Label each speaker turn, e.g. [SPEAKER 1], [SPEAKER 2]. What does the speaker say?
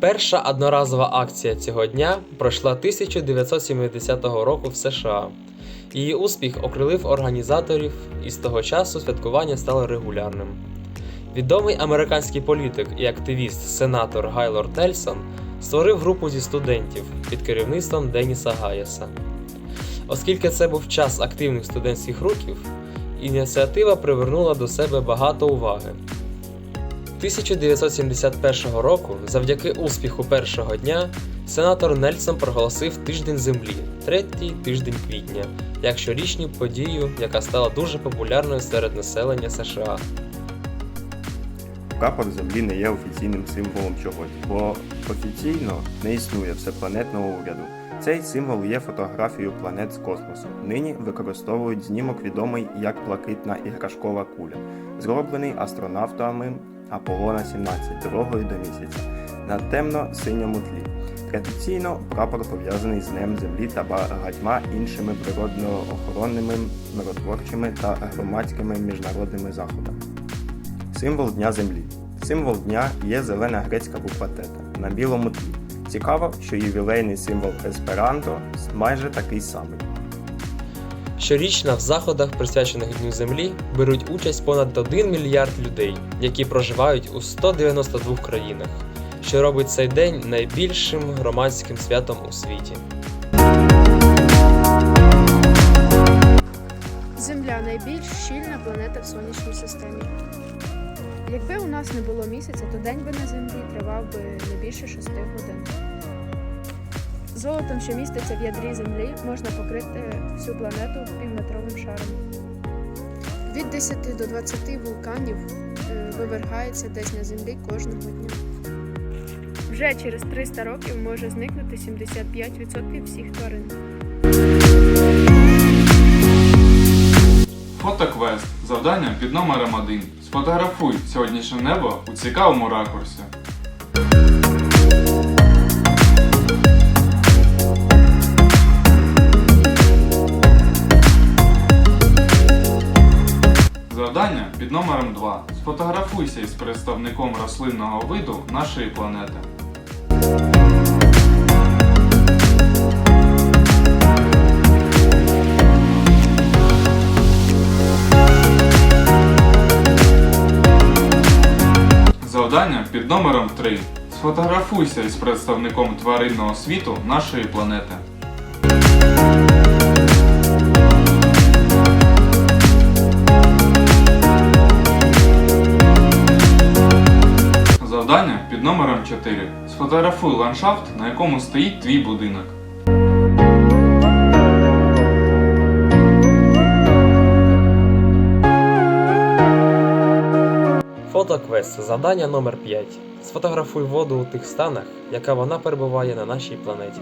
[SPEAKER 1] Перша одноразова акція цього дня пройшла 1970 року в США. Її успіх окрилив організаторів, і з того часу святкування стало регулярним. Відомий американський політик і активіст сенатор Гайлор Тельсон створив групу зі студентів під керівництвом Деніса Гаяса. Оскільки це був час активних студентських років, ініціатива привернула до себе багато уваги. 1971 року, завдяки успіху першого дня, сенатор Нельсон проголосив Тиждень землі, третій тиждень квітня, як щорічну подію, яка стала дуже популярною серед населення США.
[SPEAKER 2] Прапор Землі не є офіційним символом чогось, бо офіційно не існує всепланетного уряду. Цей символ є фотографією планет з космосу. Нині використовують знімок відомий як блакитна іграшкова куля, зроблений астронавтами Аполлона 17 дорогою до місяця на темно-синьому тлі. Традиційно прапор пов'язаний з Днем Землі та багатьма іншими природно-охоронними, миротворчими та громадськими міжнародними заходами. Символ Дня Землі. Символ дня є зелена грецька буква тета на білому тлі. Цікаво, що ювілейний символ есперанто майже такий самий.
[SPEAKER 1] Щорічно в заходах, присвячених Дню Землі, беруть участь понад 1 мільярд людей, які проживають у 192 країнах, що робить цей день найбільшим громадським святом у світі.
[SPEAKER 3] Земля найбільш щільна планета в сонячній системі. Якби у нас не було місяця, то день би на землі тривав би не більше 6 годин. Золотом, що міститься в ядрі землі, можна покрити всю планету півметровим шаром. Від 10 до 20 вулканів е, вивергається десь на землі кожного дня. Вже через 300 років може зникнути 75% всіх тварин.
[SPEAKER 4] Фотоквест. Завдання під номером 1. Сфотографуй сьогоднішнє небо у цікавому ракурсі. Завдання під номером 2. Сфотографуйся із представником рослинного виду нашої планети. Завдання під номером 3. Сфотографуйся із представником тваринного світу нашої планети. Завдання під номером 4. Сфотографуй ландшафт, на якому стоїть твій будинок.
[SPEAKER 1] Фотоквест завдання номер 5. Сфотографуй воду у тих станах, яка вона перебуває на нашій планеті.